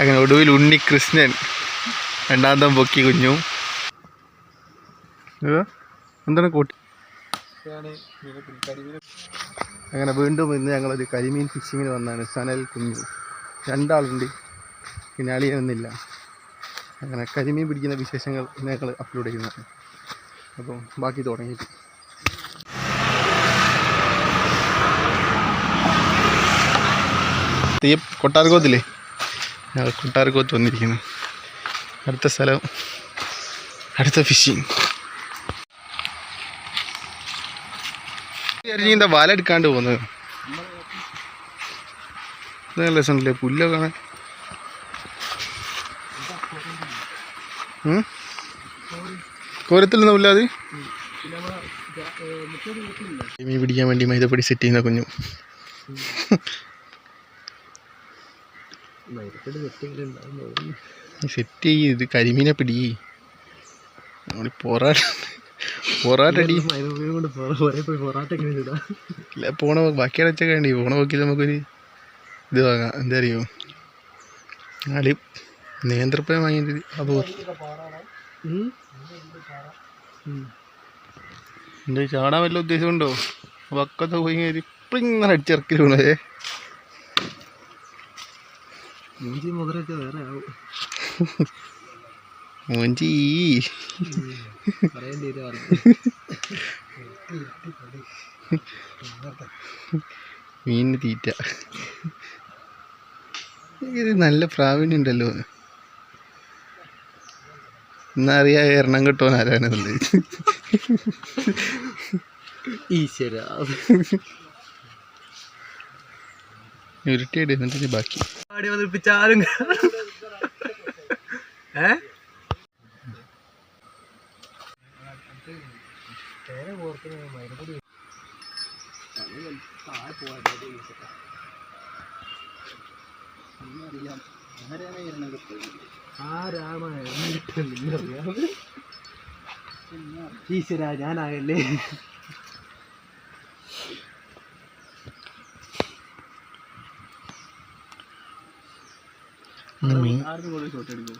അങ്ങനെ ഒടുവിൽ ഉണ്ണി കൃഷ്ണൻ രണ്ടാമത്തെ പൊക്കി കുഞ്ഞു. എന്താണ് കൂട്ടി? അങ്ങനെ വീണ്ടും ഇന്ന് ഞങ്ങളൊരു കരിമീൻ ഫിഷിങ്ങിന് വന്നാണ്. സനൽ കുഞ്ഞു. രണ്ടാളുണ്ട്. പിന്നെ അളിയൊന്നില്ല അങ്ങനെ കരിമീൻ പിടിക്കുന്ന വിശേഷങ്ങൾ ഞങ്ങൾ അപ്ലോഡ് ചെയ്യുന്നതാണ് അപ്പം ബാക്കി തുടങ്ങിയിട്ട്. കൊട്ടാരക്കോത്തില്ലേ? ഞങ്ങൾ കൊട്ടാരക്കോത്ത് വന്നിരിക്കുന്നു. അടുത്ത സ്ഥലം അടുത്ത ഫിഷിങ് എന്താ വല എടുക്കാണ്ട് പോകുന്നത് നല്ല രസമുണ്ടല്ലേ? പുല്ലൊക്കെ ഉം? കോരത്തിൽ നിന്ന് ഇല്ലാതെ മീൻ പിടിക്കാൻ വേണ്ടി മൈദപ്പൊടി സെറ്റ് ചെയ്യുന്ന കുഞ്ഞു. സെറ്റ് ചെയ്യ് ഇത് കരിമീനെ പിടി. നമ്മൾ പൊറാട്ട പൊറാട്ടടി. ഇല്ല പോണ ബാക്കി അടച്ച വേണ്ടി പോണ നോക്കി നമുക്കൊരു ഇത് വാങ്ങാം. എന്താ അറിയോ നാല് നേന്ത്രപ്പഴം വാങ്ങിയത് അപ്പോൾ എന്താ ചാടാൻ വല്ല ഉദ്ദേശമുണ്ടോ? വക്കത്തെ പോയി ഇപ്പൊ ഇങ്ങനെ അടിച്ചിറക്കി വീണേ മൂഞ്ചി മുതലൊക്കെ വേറെ ആവും. മോഞ്ചി പറയേണ്ടി മീനിന് തീറ്റ. ഇത് നല്ല പ്രാവീണ്യം ഉണ്ടല്ലോ. ഇന്നറിയാ എണ്ണം കിട്ടുവാൻ ആരാണെന്നുള്ളത് ഈശ്വര. ഉരുട്ടിയായിട്ട് എന്നിട്ട് ബാക്കി. ആടി വന്നിപ്പിച്ചാലും ഏ? ഈശ്വര ഞാനാകല്ലേ ആർക്കും കൂടെ ഷോട്ട് എടുക്കും?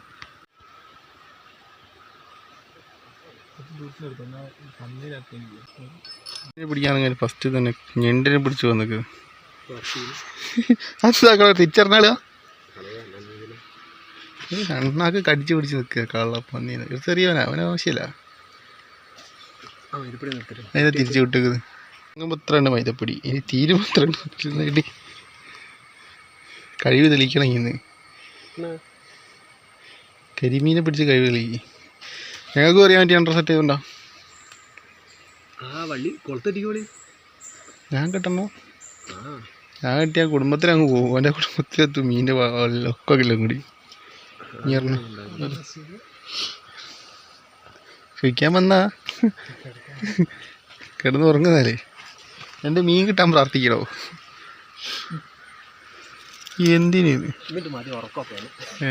പിടിക്കാണെങ്കിൽ ഫസ്റ്റ് തന്നെ ഞെണ്ടിനെ പിടിച്ചു വന്നിക്ക്. അതാക്കളെ തിരിച്ചറിഞ്ഞാളാ അണ്ണാക്ക് കടിച്ചു പിടിച്ച് നിൽക്കുക കള്ള പന്നീനെ ഒരു ചെറിയവനാ അവന് ആവശ്യമില്ല. അതിനെ തിരിച്ചു വിട്ടേക്കുന്നത് അങ്ങ് മൈതപ്പൊടി ഇനി തീരുമാത്രണ്ട് കഴിവ് തെളിക്കണം ഇന്ന്. കരിമീനെ പിടിച്ച് കഴിവ് തെളിയിക്കും ഞങ്ങൾക്കും അറിയാൻ പറ്റിയ അണ്ടർ സെറ്റ് ചെയ്തുണ്ടോ ആ വള്ളി കൊളത്തടിക്കോളി ഞാൻ കിട്ടണോ? ഞാൻ കെട്ടിയ കുടുംബത്തിന് അങ്ങ് പോകും. എന്റെ കുടുംബത്തിലെത്തും മീന്റെ ഒക്കെ എല്ലാം കൂടി നീ കഴിക്കാൻ വന്നാ. കിടന്ന് ഉറങ്ങുന്നാലേ എന്റെ മീൻ കിട്ടാൻ പ്രാർത്ഥിക്കണോ എന്തിനു ഏ.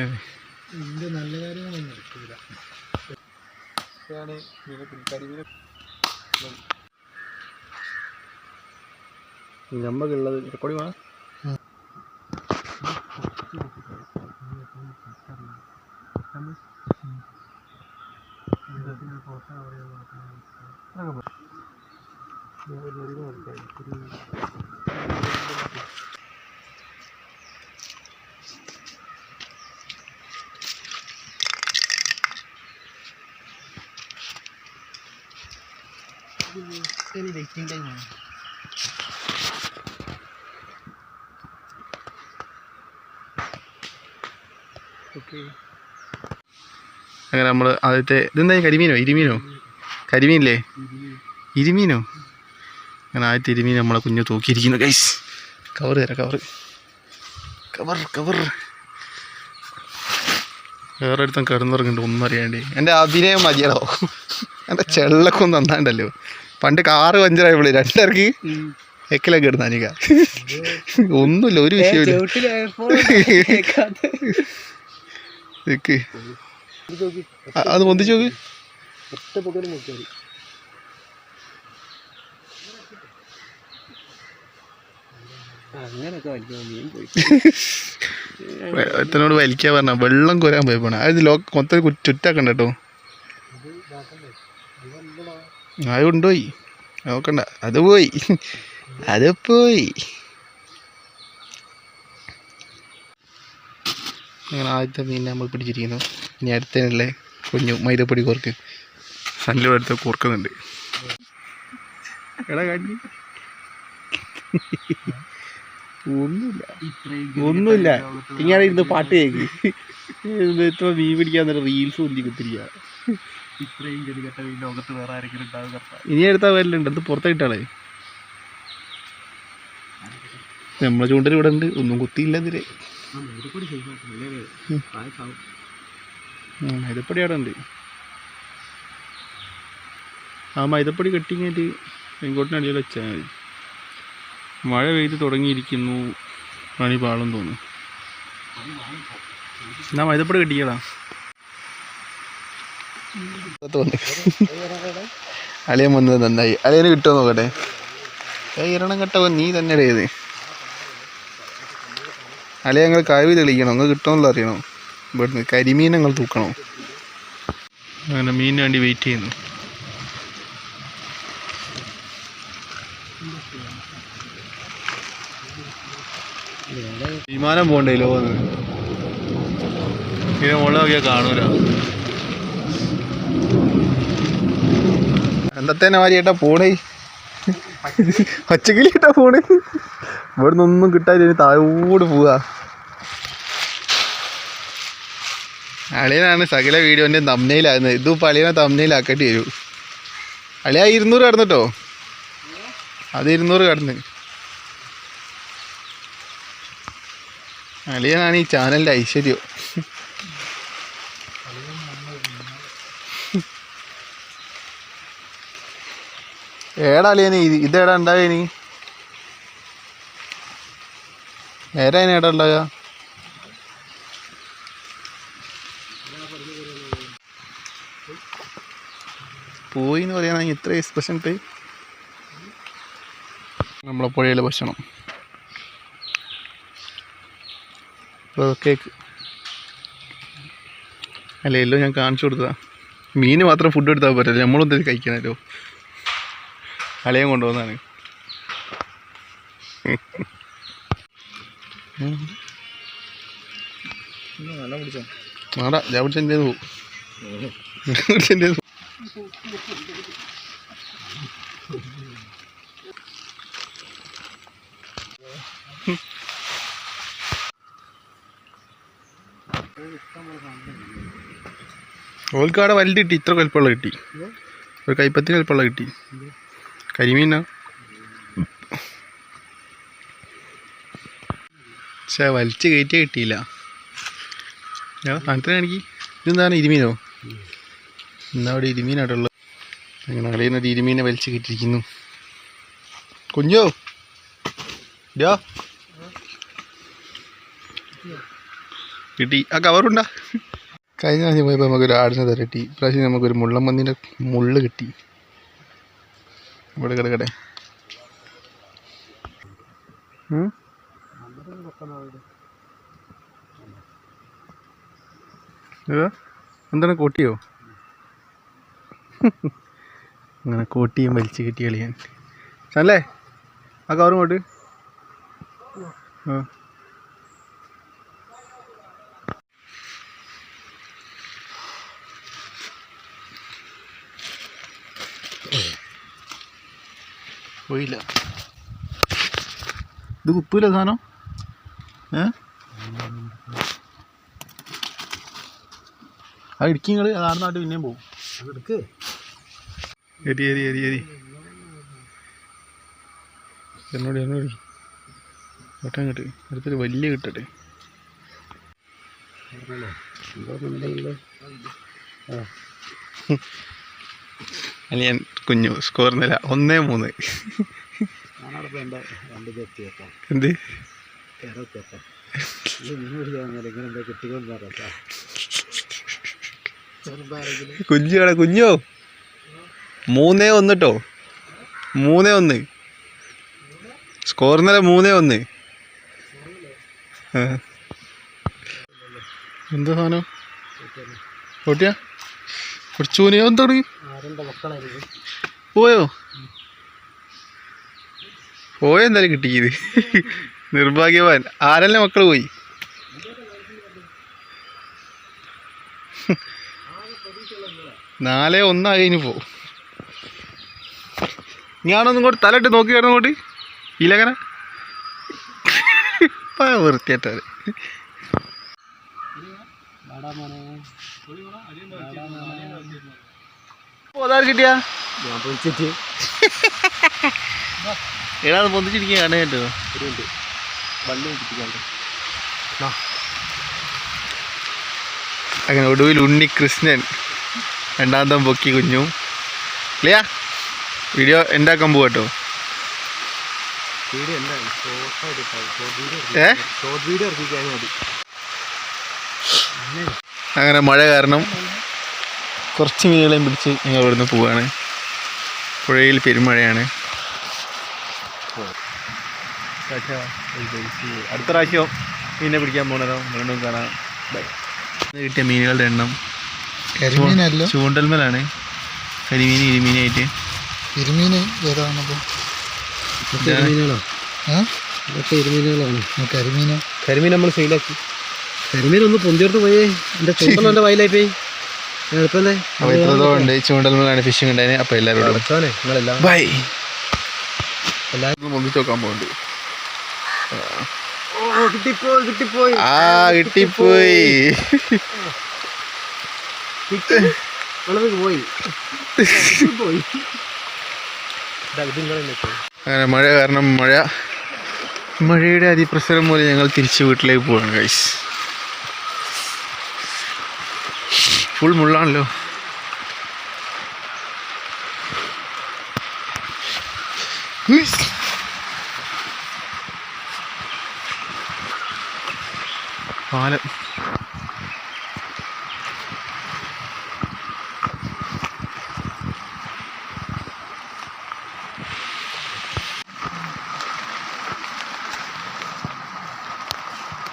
ഇതിന്റെ നല്ല കാര്യങ്ങളൊന്നും എടുക്കില്ല നമ്മക്കുള്ളത് റെക്കോർഡി വേണം. വെയിറ്റിംഗ് ടൈമാണ് ഓക്കെ അങ്ങനെ നമ്മൾ ആദ്യത്തെ ഇതെന്താ കരിമീനോ? ഇരുമീനോ? കരിമീനില്ലേ? ഇരുമീനോ? അങ്ങനെ ആദ്യത്തെ ഇരുമീൻ നമ്മളെ കുഞ്ഞു തൂക്കിയിരിക്കുന്നു ഗൈസ് കവർ തരാം കവർ കവർ കവർ വേറെ അടുത്തും കിടന്നുറങ്ങുന്നുണ്ട് ഒന്നും അറിയാണ്ട്. എന്റെ അഭിനയം മതിയടോ എന്റെ ചെള്ളക്കൊന്നും ഒന്ന് നന്നാണ്ടല്ലോ പണ്ട് കാറ് പഞ്ചറായപ്പോഴേ രണ്ടരക്ക് എക്കിലൊക്കെ ഇടുന്ന അനിക. ഒന്നുമില്ല ഒരു വിഷയമില്ല അത് പൊന്തിച്ചു നോക്ക്. ഒരുത്തനോട് വലിക്കാൻ പറഞ്ഞ? വെള്ളം കൊരാൻ പോയി പോണ അത് ലോ മൊത്തം ചുറ്റാക്കണ്ട കേട്ടോ അത് ഇതാക്കണ്ടേ അത് വന്നടാ അത് കൊണ്ടുപോയി. നോക്കണ്ട അത് പോയി. അത് പോയി. അങ്ങനെ ആദ്യത്തെ മീനിനെ നമ്മൾ പിടിച്ചിരിക്കുന്നു. ഇനി അടുത്തതിനല്ലേ കുഞ്ഞു മൈദപ്പൊടി കോർക്ക്. നല്ല അടുത്ത് കോർക്കുന്നുണ്ട്. ഒന്നുമില്ല. ഒന്നുമില്ല. ഇങ്ങനെ ഇരുന്ന് പാട്ട് കേൾക്കി ഇത്ര മീൻ പിടിക്കാൻ റീൽസ് ഒന്നി ഇത്രയും ഗതികെട്ട ഈ ലോകത്ത് വേറെ ആരെങ്കിലും ഉണ്ടാവും കർത്താവ്. ഇനി എടുത്താൽ വരലുണ്ട്. അത് പുറത്തായിട്ടാളേ നമ്മളെ ചൂണ്ടൽ ഇവിടെ ഉണ്ട്. ഒന്നും കുത്തിയില്ല ഇതിൽ. മൈദപ്പൊടി അവിടെ ഉണ്ട്. ആ മൈദപ്പൊടി കെട്ടിങ്ങായിട്ട് പെങ്കോട്ടിനടിയിൽ വെച്ചാൽ മതി. മഴ പെയ്ത് തുടങ്ങിയിരിക്കുന്നു. പണി പാളം തോന്നുന്നു. എന്നാ മൈദപ്പൊടി കെട്ടിക്കടാ. അളിയൻ വന്നത് നന്നായി. അളിയന് കിട്ടുമോ നോക്കട്ടെ? ഇരണം കെട്ടവൻ നീ തന്നെ ഇടയത് അളിയ ഞങ്ങൾ കഴിവ് തെളിയിക്കണം. അങ്ങ് കിട്ടുമെന്നുള്ള അറിയണം. ഇവിടുന്ന് കരിമീൻ ഞങ്ങൾ തൂക്കണോ. അങ്ങനെ മീൻ വേണ്ടി വെയിറ്റ് ചെയ്യുന്നു. വിമാനം പോണ്ടേ ലോന്ന് ഇതിനെ മുകളിൽ കാണൂല. എന്തത്തേനെ മാരിയേട്ടാ പോണേ? പച്ചക്കിളിയേട്ടാ പോണേ? ഇവിടുന്ന് ഒന്നും കിട്ടാതെ താഴോട് പോവാ. അളിയനാണ് സകല വീഡിയോന്റെ തമ്മനയിലാകുന്നത് ഇതിപ്പോൾ അളിയനെ തമ്മനയിലാക്കേണ്ടി വരും. അളിയ ഇരുന്നൂറ് കടന്നിട്ടോ? അത് ഇരുന്നൂറ് കടന്ന്. അളിയനാണ് ഈ ചാനലിന്റെ ഐശ്വര്യം. ഏടാ അളിയന് ഇത് ഇതേടാ ഉണ്ടായനി നേരെ അതിന് ഏടാ ഉണ്ടായ പോയി എന്ന് പറയുകയാണെങ്കിൽ ഇത്ര എക്സ്പ്രഷൻ ഇട്ട്. നമ്മളെ പുഴയിലെ ഭക്ഷണം. കേക്ക് അല്ല എല്ലാം ഞാൻ കാണിച്ചു കൊടുത്താ മീന് മാത്രം ഫുഡ് എടുത്താൽ പറ്റില്ല നമ്മളൊന്നും കഴിക്കണല്ലോ. അലയും കൊണ്ടുവന്നാണ് ഓൽക്കാടെ വലുത് കിട്ടി ഇത്ര കൽപ്പുള്ള കിട്ടി. ഒരു കൈപ്പത്തി കൽപ്പുള്ള കിട്ടി. കരിമീനാ? പക്ഷേ വലിച്ച് കയറ്റിയേ കിട്ടിയില്ല. ഞാൻ സാധനത്തിന് കാണിക്ക് ഇതെന്താണ് ഇരുമീനോ? എന്നാ അവിടെ ഇരുമീനായിട്ടുള്ളത് അങ്ങനെ അളിയനൊരു ഇരുമീനെ വലിച്ച് കയറ്റിയിരിക്കുന്നു കുഞ്ഞോ ഡോ കിട്ടി. ആ കവറുണ്ടാ കഴിഞ്ഞ ആഴ്ച പോയപ്പോൾ നമുക്കൊരു ആടിനെ തരട്ടി. ഇപ്രാവശ്യം നമുക്കൊരു മുള്ളമ്പന്നിന്റെ മുള്ള് കിട്ടി. ഇവിടെ കിടക്കട്ടെ എന്താണ് കോട്ടിയോ? അങ്ങനെ കോട്ടിയും വലിച്ചു കിട്ടിയ കളിയാൻ അല്ലേ ആ കവറും കൊണ്ട് ആ. പോയില്ല ഇത് കുപ്പില്ല സാധനം? ഏ? ആ ഇടുക്കി നിങ്ങൾ നാട് നാട്ട് പിന്നെയും പോകും അതെടുക്ക് എരി എരി എരി എരി. എന്നോട് എന്നോട്. ഒട്ടാൻ കിട്ടി അടുത്തൊരു വലിയ കിട്ടട്ടെ അല്ല ഞാൻ കുഞ്ഞു സ്കോർ നില ഒന്നേ മൂന്ന്. എന്താ? കുഞ്ഞുടെ കുഞ്ഞോ മൂന്നേ ഒന്ന് കേട്ടോ മൂന്നേ ഒന്ന്. സ്കോർ നില മൂന്നേ ഒന്ന്. എന്ത് സാധനം? പൊട്ടിയാ? കുറച്ചു തുടങ്ങി. പോയോ? പോയോ എന്തായാലും കിട്ടിയത്. നിർഭാഗ്യവാൻ. ആരല്ലേ മക്കൾ പോയി? നാലേ ഒന്നായി ഇനി പോ. ഞാനൊന്നും കൂടെ തലയിട്ട് നോക്കി കിടന്നു കൂട്ടി ഇലകന വൃത്തിയായിട്ടത് വാടാ മോനെ. കിട്ടിയാ? ഞാൻ എടാ അത് പൊന്തിച്ചിരിക്കുക കാണാൻ കേട്ടോ. ഒരു മിനിറ്റ് അങ്ങനെ ഒടുവിൽ ഉണ്ണി കൃഷ്ണൻ രണ്ടാമത്തെ പൊക്കി കുഞ്ഞു. ഇല്ലയാ വീഡിയോ എന്റെ കമ്പ് മതി. അങ്ങനെ മഴ കാരണം കുറച്ച് മീനുകളെയും പിടിച്ച് ഞങ്ങൾ ഇവിടുന്ന് പോവാണ്. പുഴയിൽ പെരുമഴയാണ്. അടുത്ത പ്രാവശ്യം മീനെ പിടിക്കാൻ പോകണതോ വീണ്ടും കാണാം ബൈ കിട്ടിയ മീനുകളുടെ എണ്ണം കരിമീനല്ല ചൂണ്ടൽമലാണ്. കരിമീൻ ഇരുമീനായിട്ട് ഇരുമീൻ ഏതാണപ്പോൾ കരിമീൻ. നമ്മൾ സെയിലാക്കി കരിമീൻ ഒന്ന് പൊന്തിയോട്ട് പോയേ. എന്റെ ചൂണ്ടൽ എന്റെ വയലായി പോയി. അപ്പോൾ ചൂണ്ടൽമലാണ് ഫിഷിംഗ് ഉണ്ടായത് അപ്പോൾ എല്ലാവരോടും ബൈ. എല്ലാവരും പൊന്തിച്ച് നോക്കാൻ പോകുന്നുണ്ട് കിട്ടിപ്പോയി കിട്ടിപ്പോയി. ആ കിട്ടിപ്പോയി. പോയി. പോയി അങ്ങനെ മഴ കാരണം മഴ മഴയുടെ അതിപ്രസരം മൂലം ഞങ്ങൾ തിരിച്ച് വീട്ടിലേക്ക് പോവാണ് ഗൈസ് ഫുൾ മുള്ളാണല്ലോ. പാലം.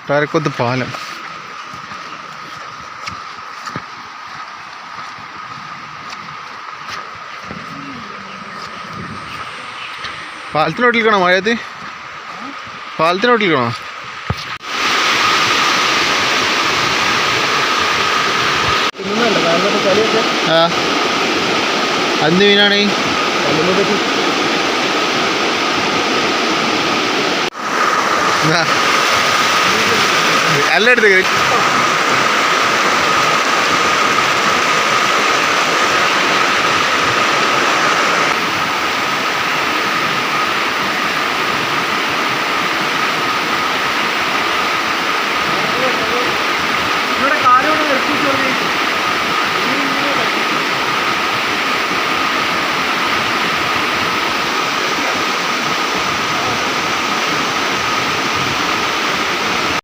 പാരക്കൊത്ത് പാലം. പാലത്തിനോട്ടിരിക്കണോ മഴയത്ത് കളിയൊക്കെ ആ. അന്ന് മീനാണ്? കല്ലുമ്മ പറ്റി അല്ല എടുത്ത്